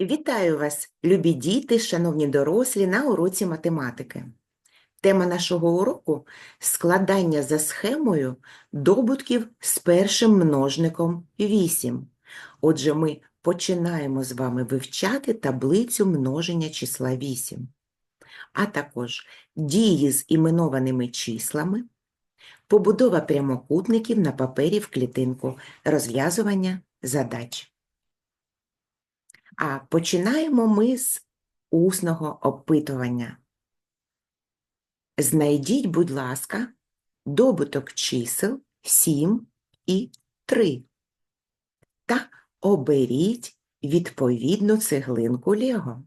Вітаю вас, любі діти, шановні дорослі, на уроці математики. Тема нашого уроку – складання за схемою добутків з першим множником 8. Отже, ми починаємо з вами вивчати таблицю множення числа 8, а також дії з іменованими числами, побудова прямокутників на папері в клітинку, розв'язування задач. А починаємо ми з усного опитування. Знайдіть, будь ласка, добуток чисел 7 і 3 та оберіть відповідну цеглинку Лего.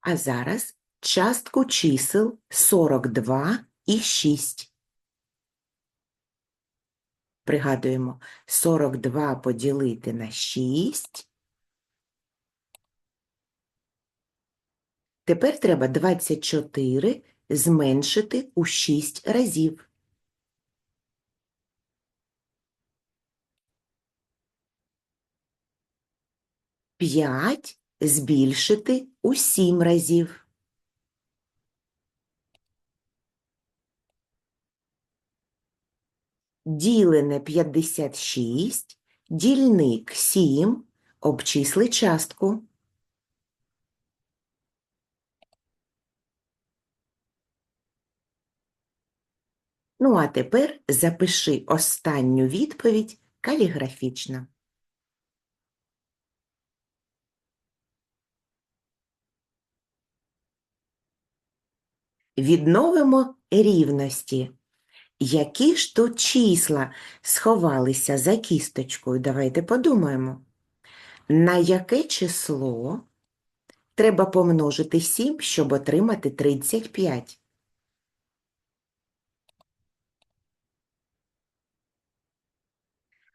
А зараз частку чисел 42 і 6. Пригадуємо, 42 поділити на 6. Тепер треба 24 зменшити у 6 разів. П'ять збільшити у 7 разів. Ділене 56, дільник 7, обчисли частку. Ну, а тепер запиши останню відповідь каліграфічно. Відновимо рівності. Які ж тут числа сховалися за кісточкою? Давайте подумаємо. На яке число треба помножити 7, щоб отримати 35?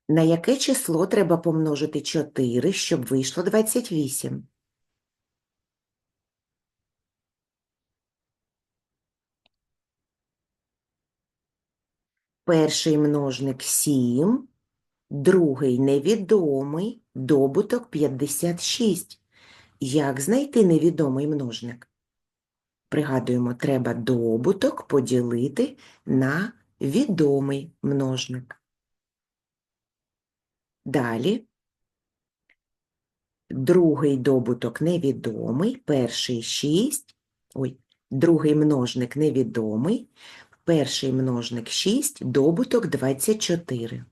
На яке число треба помножити 4, щоб вийшло 28? Перший множник 7, другий невідомий, добуток 56. Як знайти невідомий множник? Пригадуємо, треба добуток поділити на відомий множник. Далі. Другий добуток невідомий, перший 6, ой, другий множник невідомий, перший множник 6, добуток 24.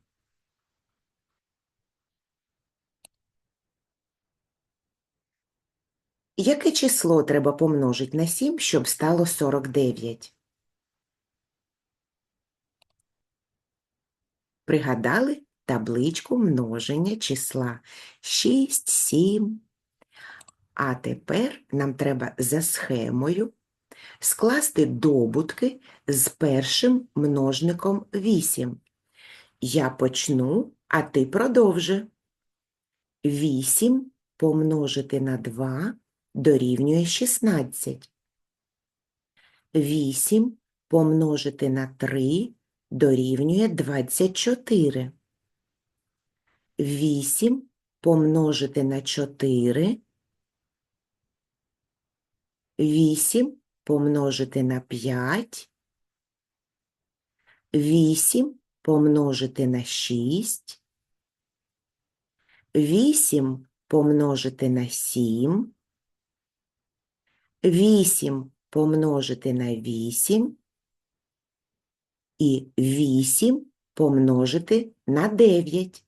Яке число треба помножити на 7, щоб стало 49? Пригадали табличку множення числа 6, 7. А тепер нам треба за схемою скласти добутки з першим множником 8. Я почну, а ти продовжи. 8 помножити на 2 дорівнює 16. 8 помножити на 3 дорівнює 24. 8 помножити на 4. 8 помножити на 5. 8 помножити на 6. 8 помножити на 7. 8 помножити на 8. І 8 помножити на 9.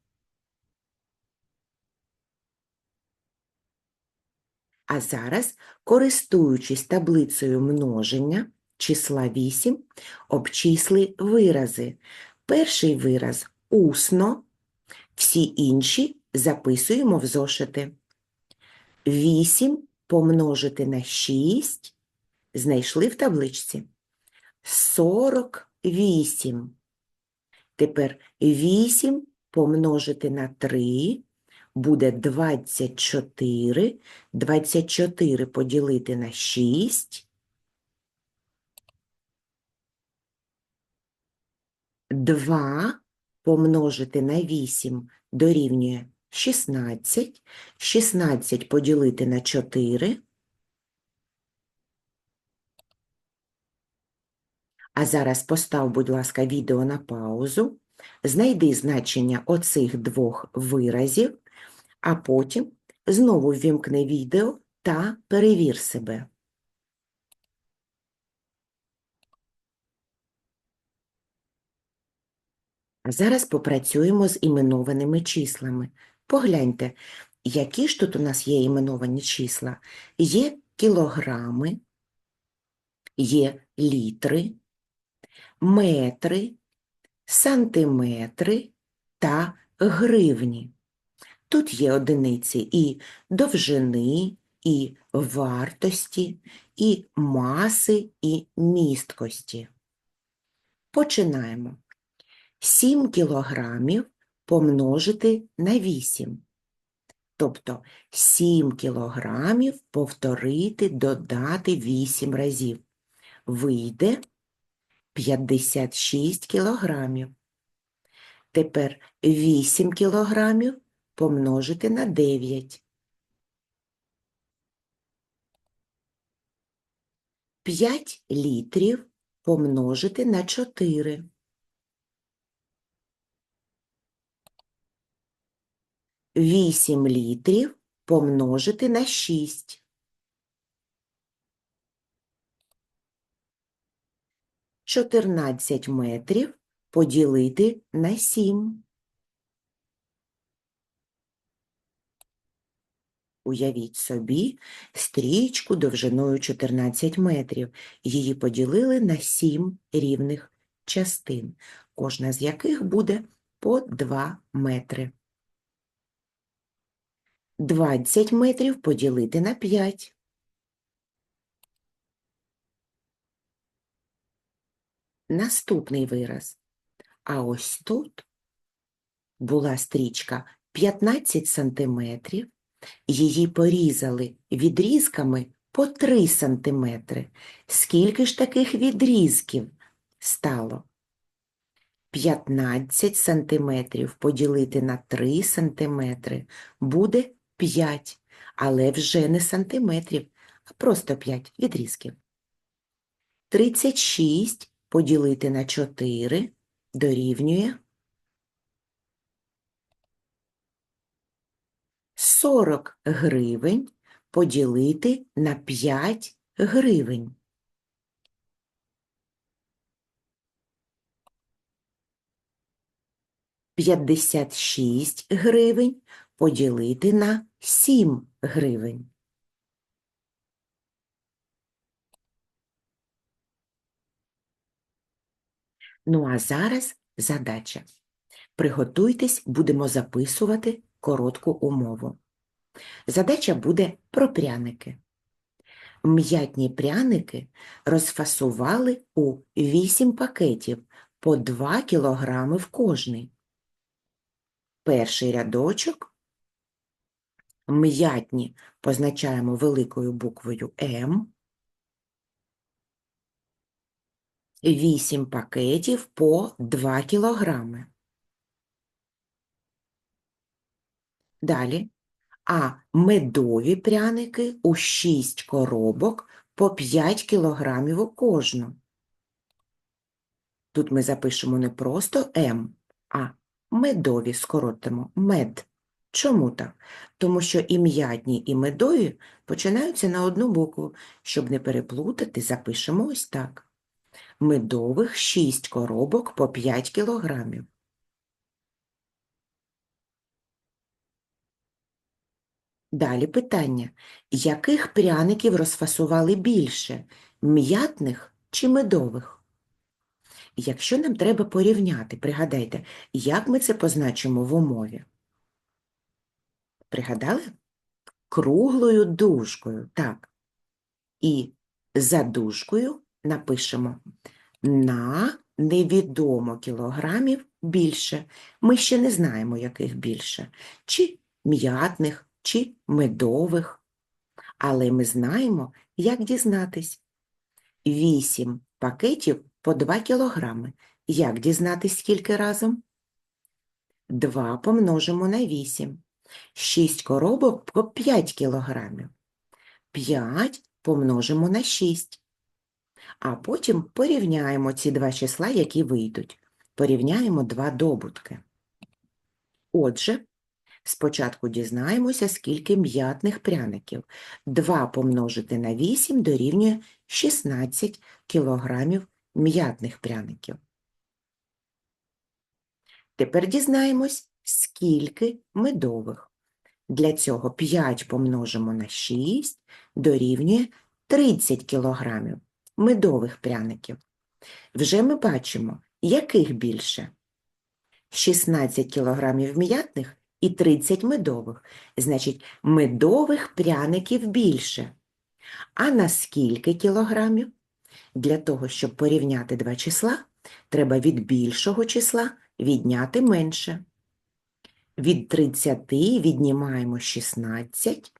А зараз, користуючись таблицею множення числа 8, обчисли вирази. Перший вираз усно, всі інші записуємо в зошити. 8 помножити на 6 знайшли в табличці. 48. Тепер 8 помножити на 3 буде 24. 24 поділити на 6. 2 помножити на 8 дорівнює 16, 16 поділити на 4. А зараз постав, будь ласка, відео на паузу, знайди значення оцих двох виразів, а потім знову ввімкни відео та перевір себе. Зараз попрацюємо з іменованими числами. Погляньте, які ж тут у нас є іменовані числа? Є кілограми, є літри, метри, сантиметри та гривні. Тут є одиниці і довжини, і вартості, і маси, і місткості. Починаємо. 7 кілограмів помножити на 8. Тобто 7 кілограмів повторити, додати 8 разів. Вийде 56 кілограмів. Тепер 8 кілограмів помножити на 9. 5 літрів помножити на 4. 8 літрів помножити на 6. 14 метрів поділити на 7. Уявіть собі стрічку довжиною 14 метрів. Її поділили на 7 рівних частин, кожна з яких буде по 2 метри. 20 метрів поділити на 5. Наступний вираз. А ось тут була стрічка 15 сантиметрів, її порізали відрізками по 3 сантиметри. Скільки ж таких відрізків стало? 15 сантиметрів поділити на 3 сантиметри буде 5, але вже не сантиметрів, а просто 5 відрізків. 36 поділити на 4 дорівнює 40 гривень поділити на 5 гривень. П'ятдесят шість гривень поділити на 7 гривень. Ну а зараз задача. Приготуйтесь, будемо записувати коротку умову. Задача буде про пряники. М'ятні пряники розфасували у 8 пакетів по 2 кілограми в кожний. Перший рядочок м'ятні позначаємо великою буквою М. 8 пакетів по 2 кілограми. Далі. А медові пряники у 6 коробок по 5 кілограмів у кожну. Тут ми запишемо не просто М, а медові скоротимо мед. Чому так? Тому що і м'ятні, і медові починаються на одну букву. Щоб не переплутати, запишемо ось так. Медових 6 коробок по 5 кілограмів. Далі питання. Яких пряників розфасували більше? М'ятних чи медових? Якщо нам треба порівняти, пригадайте, як ми це позначимо в умові? Пригадали? Круглою дужкою, так. І за дужкою напишемо на невідомо кілограмів більше. Ми ще не знаємо, яких більше. Чи м'ятних, чи медових. Але ми знаємо, як дізнатись. Вісім пакетів по 2 кілограми. Як дізнатись, скільки разом? 2 помножимо на 8. 6 коробок по 5 кілограмів. 5 помножимо на 6. А потім порівняємо ці два числа, які вийдуть. Порівняємо два добутки. Отже, спочатку дізнаємося, скільки м'ятних пряників. 2 помножити на 8 дорівнює 16 кілограмів м'ятних пряників. Тепер дізнаємось, скільки медових. Для цього 5 помножимо на 6 дорівнює 30 кілограмів медових пряників. Вже ми бачимо, яких більше. 16 кілограмів м'ятних і 30 медових. Значить, медових пряників більше. А на скільки кілограмів? Для того, щоб порівняти два числа, треба від більшого числа відняти менше. Від 30 віднімаємо 16.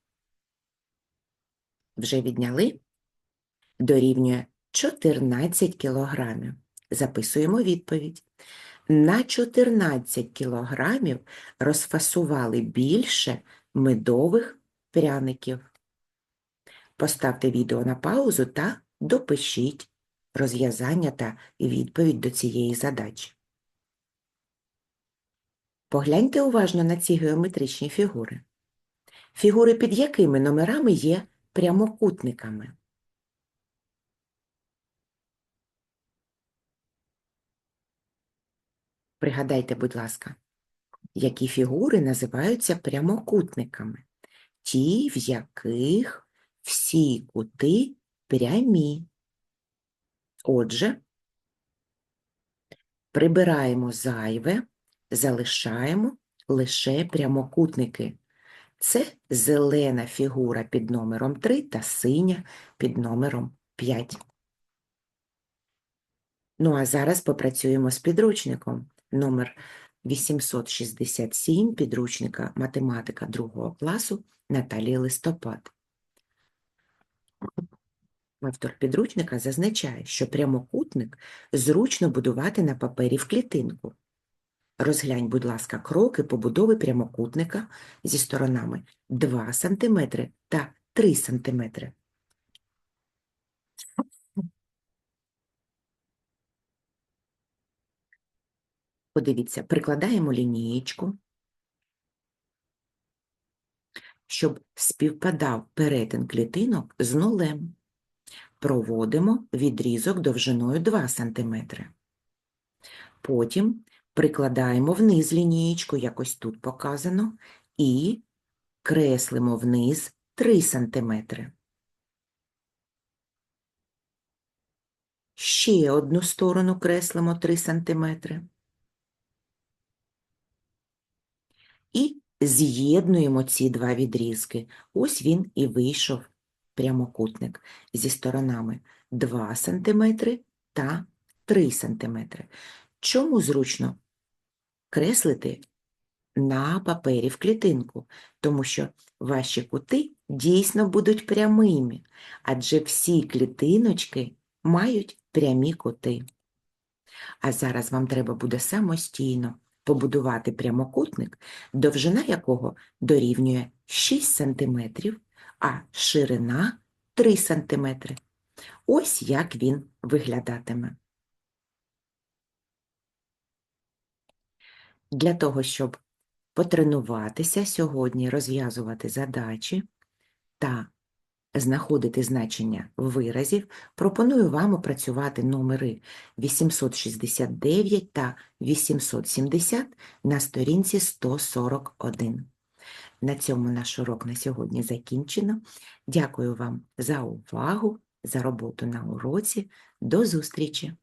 Вже відняли? Дорівнює 14 кілограмів. Записуємо відповідь. На 14 кілограмів розфасували більше медових пряників. Поставте відео на паузу та допишіть розв'язання та відповідь до цієї задачі. Погляньте уважно на ці геометричні фігури. Фігури під якими номерами є прямокутниками? Пригадайте, будь ласка, які фігури називаються прямокутниками? Ті, в яких всі кути прямі. Отже, прибираємо зайве, залишаємо лише прямокутники. Це зелена фігура під номером 3 та синя під номером 5. Ну а зараз попрацюємо з підручником номер 867 підручника математика 2 класу Наталії Листопад. Автор підручника зазначає, що прямокутник зручно будувати на папері в клітинку. Розглянь, будь ласка, кроки побудови прямокутника зі сторонами 2 см та 3 см. Подивіться, прикладаємо лінієчку, щоб співпадав перетин клітинок з нулем. Проводимо відрізок довжиною 2 см. Потім прикладаємо вниз лінієчку, якось тут показано, і креслимо вниз 3 см. Ще одну сторону креслимо 3 см. І з'єднуємо ці два відрізки. Ось він і вийшов прямокутник зі сторонами 2 см та 3 см. Чому зручно креслити на папері в клітинку? Тому що ваші кути дійсно будуть прямими, адже всі клітиночки мають прямі кути. А зараз вам треба буде самостійно побудувати прямокутник, довжина якого дорівнює 6 см, а ширина 3 см. Ось як він виглядатиме. Для того, щоб потренуватися сьогодні, розв'язувати задачі та знаходити значення виразів, пропоную вам опрацювати номери 869 та 870 на сторінці 141. На цьому наш урок на сьогодні закінчено. Дякую вам за увагу, за роботу на уроці. До зустрічі!